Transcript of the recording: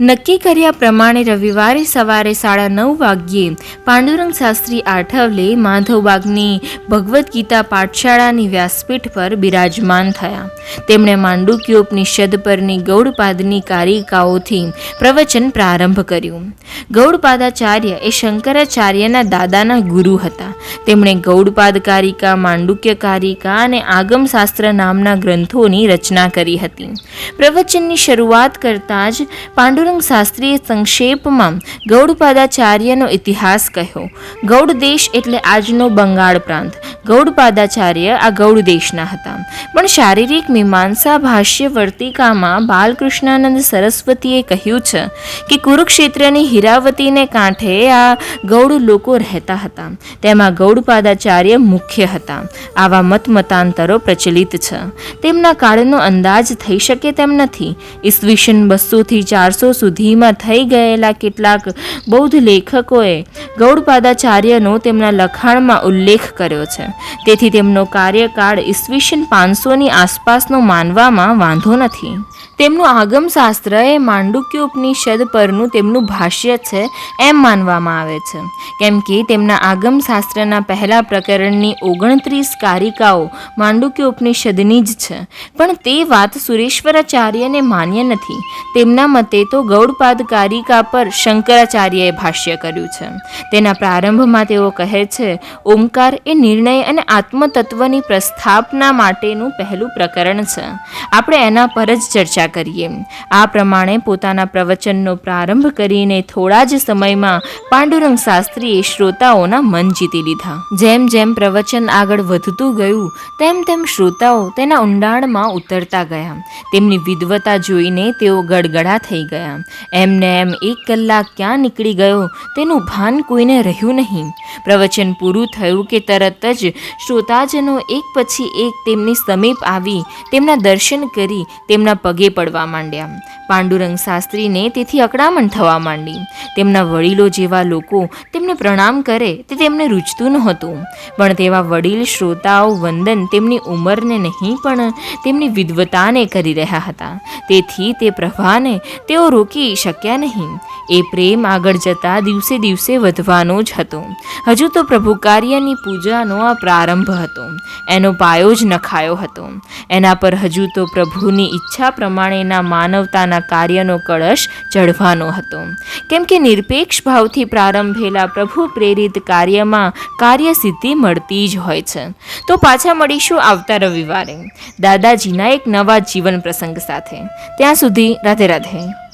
નક્કી કર્યા પ્રમાણે રવિવારે સવારે સાડા નવ વાગ્યે પાંડુરંગ શાસ્ત્રી આઠવલે માધવબાગની ભગવદ્ ગીતા પાઠશાળાની વ્યાસપીઠ પર બિરાજમાન થયા. તેમણે માંડુક્યોપનિષદ પરની ગૌડપાદની કારિકાઓથી પ્રવચન પ્રારંભ કર્યું. ગૌડપાદાચાર્ય એ શંકરાચાર્યના દાદાના ગુરુ હતા. તેમણે ગૌડપાદ કારિકા, માંડુક્ય કારિકા અને આગમશાસ્ત્ર નામના ગ્રંથોની રચના કરી હતી. પ્રવચનની શરૂઆત કરતાં જ પાંડુરંગ શાસ્ત્રીએ સંક્ષેપમાં ગૌડપાદાચાર્યનો ઇતિહાસ કહ્યો. ગૌડ દેશ એટલે આજનો બંગાળ પ્રાંત. ગૌડપાદાચાર્ય આ ગૌડ દેશના હતા. પણ શારીરિક મીમાંસા ભાષ્ય વર્તિકામાં બાલકૃષ્ણાનંદ સરસ્વતીએ કહ્યું છે કે કુરુક્ષેત્રની હીરાવતીને કાંઠે આ ગૌડ લોકો રહેતા હતા. તેમાં ગૌડપાદાચાર્ય મુખ્ય હતા. આવા મત મતાંતરો પ્રચલિત છે. તેમના કાળનો અંદાજ થઈ શકે તેમ નથી. ઈસવીસન બસોથી ચારસો સુધીમાં થઈ ગયેલા કેટલાક બૌદ્ધ લેખકોએ ગૌડપાદાચાર્યનો તેમના લખાણમાં ઉલ્લેખ કર્યો છે. તેથી તેમનો કાર્યકાળ ઈસવીસન પાંચસોની આસપાસનો માનવામાં વાંધો નથી. તેમનું આગમશાસ્ત્ર એ માંડુક્ય ઉપનિષદ પરનું તેમનું ભાષ્ય છે એમ માનવામાં આવે છે. કેમ કે તેમના આગમશાસ્ત્રના પહેલા પ્રકરણની ઓગણત્રીસ કારિકાઓ માંડુક્ય ઉપનિષદની જ છે. પણ તે વાત સુરેશ્વરાચાર્યને માન્ય નથી. તેમના મતે તો ગૌડપાદ કારિકા પર શંકરાચાર્યએ ભાષ્ય કર્યું છે. તેના પ્રારંભમાં તેઓ કહે છે, ઓમકાર એ નિર્ણય અને આત્મતત્વની પ્રસ્થાપના માટેનું પહેલું પ્રકરણ છે. આપણે એના પર જ ચર્ચા કરીએ. આ પ્રમાણે પોતાના પ્રવચનનો પ્રારંભ કરીને થોડા જ સમયમાં પાંડુરંગ શાસ્ત્રીએ શ્રોતાઓના મન જીતી લીધા. જેમ જેમ પ્રવચન આગળ વધતું ગયું, તેમ તેમ શ્રોતાઓ તેના ઊંડાણમાં ઉતરતા ગયા. તેમની વિદવતા જોઈને તેઓ ગડગડા થઈ ગયા. એમને એમ એક કલાક ક્યાં નીકળી ગયો, તેનું ભાન કોઈને રહ્યું નહીં. પ્રવચન પૂરું થયું કે તરત શ્રોતાજનો એક પછી એક તેમની સમીપ આવી, તેમના દર્શન કરી, તેમના પગે પડવા માંડ્યા. પાંડુરંગ શાસ્ત્રીને તેથી અકળામણ થવા માંડી. તેમના વડીલો જેવા લોકો તેમને પ્રણામ કરે તે તેમને રૂચતું નહોતું. પણ તેવા વડીલ, શ્રોતાઓ, વંદન તેમની ઉંમરને નહીં, પણ તેમની વિદ્વતાને કરી રહ્યા હતા. તેથી તે પ્રવાહને તેઓ રોકી શક્યા નહીં. એ પ્રેમ આગળ જતા દિવસે દિવસે વધવાનો જ હતો. હજુ તો પ્રભુ કાર્યની પૂજાનો આ પ્રારંભ હતો. એનો પાયો જ નખાયો હતો. એના પર હજુ તો પ્રભુની ઈચ્છા પ્રમાણેના માનવતાના કાર્યનો કળશ ચઢવાનો હતો. કેમ કે નિરપેક્ષ ભાવથી પ્રારંભેલા પ્રભુ પ્રેરિત કાર્યમાં કાર્યસિદ્ધિ મળતી જ હોય છે. તો પાછા મળીશું આવતા રવિવારે. દાદાજીના એક નવા જીવન પ્રસંગ સાથે. ત્યાં સુધી રાધે રાધે.